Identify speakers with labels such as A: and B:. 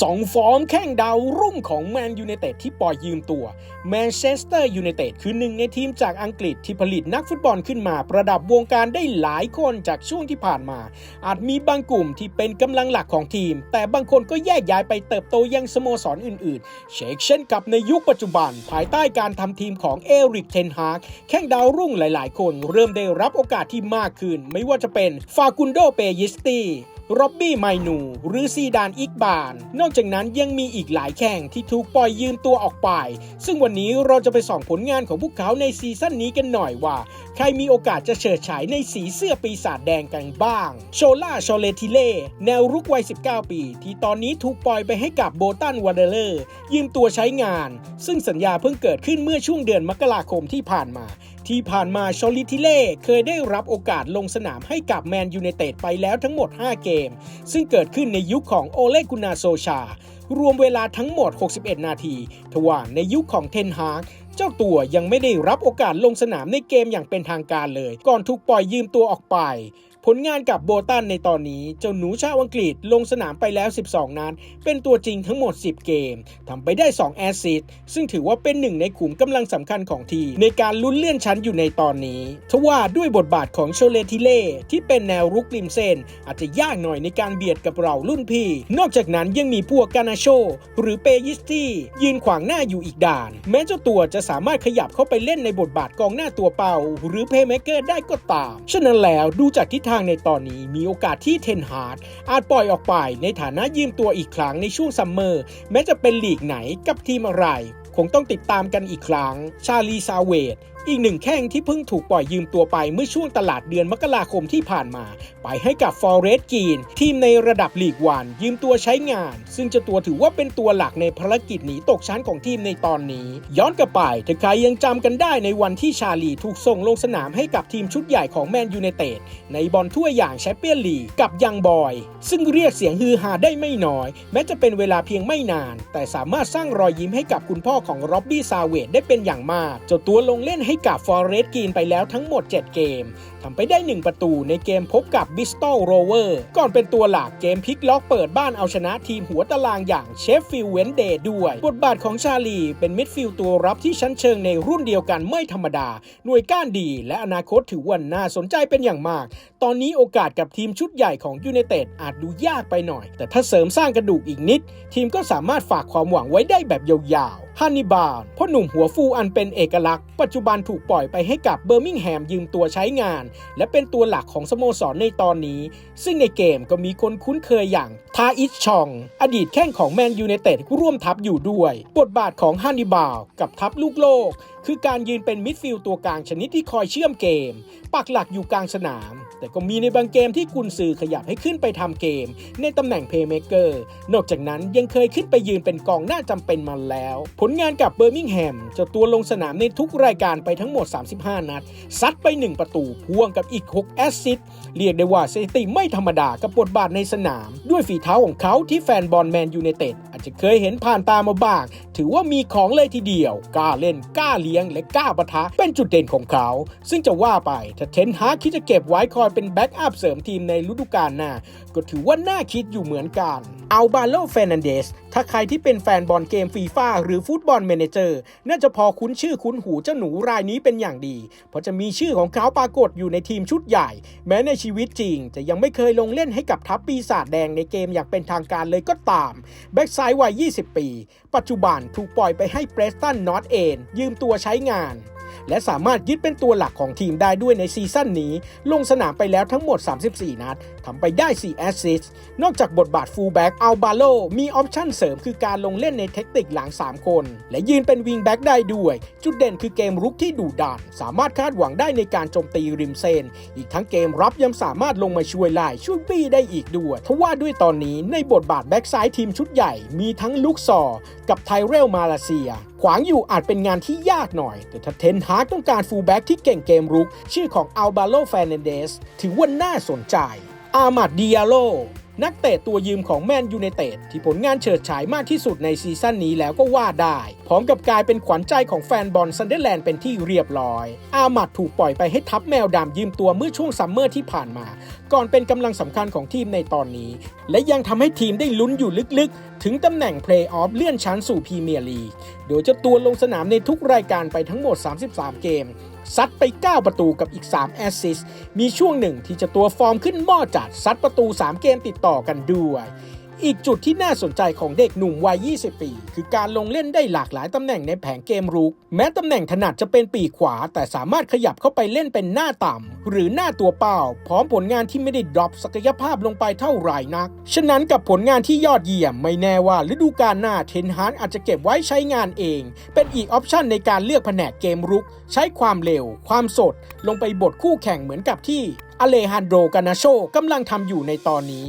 A: สองฟอร์มแข้งดาวรุ่งของแมนยู i นเต็ดที่ปล่อยยืมตัวแมนเชสเตอร์ยูไนเต็ดคือหนึ่งในทีมจากอังกฤษที่ผลิตนักฟุตบอลขึ้นมา ประดับวงการได้หลายคนจากช่วงที่ผ่านมา อาจมีบางกลุ่มที่เป็นกำลังหลักของทีม แต่บางคนก็แยกย้ายไปเติบโตยังสโมสรอื่นๆ เชกเช่นกับในยุคปัจจุบัน ภายใต้การทำทีมของเอริกเทนฮากแข้งดาวรุ่งหลาย ๆ คน เริ่มได้รับโอกาสที่มากขึ้น ไม่ว่าจะเป็นฟากุนโดเปยิสตี ร็อบบี้ไมนู หรือซีดานอิกบาน นอกจากนั้นยังมีอีกหลายแข่งที่ถูกปล่อยยืมตัวออกไป ซึ่งวันนี้เราจะไปส่องผลงานของพวกเขาในซีซั่นนี้กันหน่อยว่า ใครมีโอกาสจะเฉิดฉายในสีเสื้อปีศาจแดงกันบ้าง โชล่าชอเลติเล่ แนวรุกวัย 19 ปี ที่ตอนนี้ถูกปล่อยไปให้กับโบตันวอเดเลอร์ยืมตัวใช้งาน ซึ่งสัญญาเพิ่งเกิดขึ้นเมื่อช่วงเดือนมกราคมที่ผ่านมา ที่ผ่านมาชอลิทิเล่เคยได้รับโอกาสลงสนามให้กับแมนยูไนเต็ดไปแล้วทั้งหมด 5 เกม ซึ่งเกิดขึ้นในยุคของโอเลกุนาโซชา รวมเวลาทั้งหมด 61 นาทีทว่าในยุคของเทนฮากเจ้าตัวยังไม่ได้รับโอกาสลงสนามในเกมอย่างเป็นทางการเลย ก่อนถูกปล่อยยืมตัวออกไป ผลงานกับโบตันในตอนนี้เจ้าหนูชาวอังกฤษลงสนามไปแล้ว 12 นัดเป็นตัวจริงทั้งหมด 10 เกมทำไปได้ 2 แอสซิสต์ซึ่งถือว่าเป็นหนึ่งในขุมกำลังสำคัญของทีมในการลุ้นเลื่อนชั้นอยู่ในตอนนี้ทว่าด้วยบทบาทของโชเลทิเล่ที่เป็นแนวรุกริมเส้น อาจจะยากหน่อยในการเบียดกับเรารุ่นพี่ นอกจากนั้นยังมีพวกกานาโช หรือเปยิสตี้ยืนขวางหน้าอยู่อีกด่าน แม้เจ้าตัวจะสามารถขยับเข้าไปเล่นในบทบาทกองหน้าตัวเป่า หรือเพย์เมเกอร์ได้ก็ตามฉะนั้นแล้วดูจากทิศทางในตอนนี้มีโอกาสที่เทนฮาร์ดอาจปล่อยออกไปในฐานะยืมตัวอีกครั้งในช่วงซัมเมอร์ แม้จะเป็นลีกไหนกับทีมอะไร คงต้องติดตามกันอีกครั้ง ชาลีซาเวด อีกหนึ่งแข้งที่เพิ่งถูกปล่อยยืมตัวไปเมื่อช่วงตลาดเดือนมกราคมที่ผ่านมา ไปให้กับฟอร์เรสต์กีนทีมในระดับลีกวันยืมตัวใช้งาน ซึ่งจ้าตัวถือว่าเป็นตัวหลักในภารกิจหนีตกชั้นของทีมในตอนนี้ ย้อนกลับไปถ้าใครยังจำกันได้ในวันที่ชาลีถูกส่งลงสนามให้กับทีมชุดใหญ่ของแมนยูไนเต็ดในบอลถ้วยอย่างแชมเปี้ยนลีกกับยังบอย ซึ่งเรียกเสียงฮือฮาได้ไม่น้อย แม้จะเป็นเวลาเพียงไม่นาน แต่สามารถสร้างรอยยิ้มให้กับคุณพ่อของร็อบบี้ซาเวดได้เป็นอย่างมากเจ้าตัวลงเล่นให้กับฟอร์เรสต์กีนไปแล้วทั้งหมด 7 เกม ทำไปได้ 1 ประตูในเกมพบกับบิสตัลโรเวอร์ก่อนเป็นตัวหลักเกมพลิกล็อกเปิดบ้านเอาชนะทีมหัวตารางอย่างเชฟฟิลด์เวนเดย์ด้วย บทบาทของชาลีเป็นมิดฟิลด์ตัวรับที่ชั้นเชิงในรุ่นเดียวกันไม่ธรรมดา หน่วยก้านดี และอนาคตถือว่าน่าสนใจเป็นอย่างมาก ตอนนี้โอกาสกับทีมชุดใหญ่ของยูไนเต็ดอาจดูยากไปหน่อย แต่ถ้าเสริมสร้างกระดูกอีกนิด ทีมก็สามารถฝากความหวังไว้ได้แบบยาวๆฮันนิบาลพ่อหนุ่มหัวฟูอันเป็นเอกลักษณ์ ปัจจุบันถูกปล่อยไปให้กับเบอร์มิงแฮมยืมตัวใช้งานและเป็นตัวหลักของสโมสรในตอนนี้ ซึ่งในเกมก็มีคนคุ้นเคยอย่างทาอิชชอง อดีตแข้งของแมนยูเนเต็ดร่วมทัพอยู่ด้วย บทบาทของฮันนิบาลกับทัพลูกโลก คือการยืนเป็นมิดฟิลด์ตัวกลางชนิดที่คอยเชื่อมเกม ปักหลักอยู่กลางสนาม แต่ก็มีในบางเกมที่กุนซือขยับให้ขึ้นไปทำเกม ในตำแหน่งเพย์เมเกอร์นอกจากนั้นยังเคยขึ้นไปยืนเป็นกองหน้าจำเป็นมาแล้ว ผลงานกับเบอร์มิงแฮมจ้าตัวลงสนามในทุกรายการไปทั้งหมด 35 นัด ซัดไป 1 ประตูพ่วงกับอีก 6 แอสซิสต์เรียกได้ว่าสถิติไม่ธรรมดากับบทบาทในสนาม ด้วยฝีเท้าของเขาที่แฟนบอลแมนยูไนเต็ด จะเคยเห็นผ่านตามาบ้าง ถือว่ามีของเลยทีเดียวกล้าเล่นกล้าเลี้ยงและกล้าปะทะเป็นจุดเด่นของเขา ซึ่งจะว่าไปถ้าเทนฮากคิดจะเก็บไว้คอยเป็นแบ็กอัพเสริมทีมในฤดูกาลหน้าก็ถือว่าน่าคิดอยู่เหมือนกันอัลบาโลเฟรนันเดส ถ้าใครที่เป็นแฟนบอลเกมฟีฟ่าหรือฟุตบอลเมเนเจอร์น่าจะพอคุ้นชื่อคุ้นหูเจ้าหนูรายนี้เป็นอย่างดี เพราะจะมีชื่อของเขาปรากฏอยู่ในทีมชุดใหญ่ แม้ในชีวิตจริง จะยังไม่เคยลงเล่นให้กับทัพปีศาจแดงในเกมอย่างเป็นทางการเลยก็ตามแบ็กซ้ายวัย 20 ปี ปัจจุบันถูกปล่อยไปให้เปรสตันนอตเอนยืมตัวใช้งาน และสามารถยึดเป็นตัวหลักของทีมได้ด้วยในซีซั่นนี้ ลงสนามไปแล้วทั้งหมด 34 นัดทำไปได้ 4 แอสซิสต์นอกจากบทบาทฟูลแบ็กอัลบาโลมีออปชั่นเสริมคือการลงเล่นในเทคนิคหลัง 3 คน และยืนเป็นวิงแบ็กได้ด้วย จุดเด่นคือเกมรุกที่ดุดันสามารถคาดหวังได้ในการโจมตีริมเส้นอีกทั้งเกมรับยังสามารถลงมาช่วยไล่ช่วยบี้ได้อีกด้วยทว่าด้วยตอนนี้ในบทบาทแบ็กซ้ายทีมชุดใหญ่มีทั้งลุกซอร์กับไทเรลมาเลเซีย ขวางอยู่อาจเป็นงานที่ยากหน่อย แต่ถ้าเทนฮากต้องการฟูลแบ็กที่เก่งเกมรุก ชื่อของอัลบาโลแฟนเดสถือว่าน่าสนใจ อามัดดิอาโล นักเตะตัวยืมของแมนยูไนเต็ดที่ผลงานเฉิดฉายมากที่สุดในซีซั่นนี้แล้วก็ว่าได้ พร้อมกับกลายเป็นขวัญใจของแฟนบอลซันเดอร์แลนด์เป็นที่เรียบร้อย อามัดถูกปล่อยไปให้ทัพแมวดำยืมตัวเมื่อช่วงซัมเมอร์ที่ผ่านมา ก่อนเป็นกำลังสำคัญของทีมในตอนนี้ และยังทำให้ทีมได้ลุ้นอยู่ลึกๆ ถึงตำแหน่งเพลย์ออฟเลื่อนชั้นสู่พรีเมียร์ลีก โดยเจะตัวลงสนามในทุกรายการไปทั้งหมด 33 เกม ซัดไป 9 ประตูกับอีก 3 แอสซิสมีช่วงหนึ่งที่จะตัวฟอร์มขึ้นหม้อจัดซัดประตู 3 เกมติดต่อกันด้วย อีกจุดที่น่าสนใจของเด็กหนุ่มวัย 20 ปี คือการลงเล่นได้หลากหลายตำแหน่งในแผงเกมรุก แม้ตำแหน่งถนัดจะเป็นปีกขวา แต่สามารถขยับเข้าไปเล่นเป็นหน้าต่ำ หรือหน้าตัวเป้า พร้อมผลงานที่ไม่ได้ดรอปศักยภาพลงไปเท่าไหร่นัก ฉะนั้นกับผลงานที่ยอดเยี่ยม ไม่แน่ว่าฤดูกาลหน้าเทนฮานอาจจะเก็บไว้ใช้งานเอง เป็นอีกออปชันในการเลือกแผนกเกมรุก ใช้ความเร็ว ความสด ลงไปบทคู่แข่งเหมือนกับที่อเลฮันโดกานาโชกำลังทำอยู่ในตอนนี้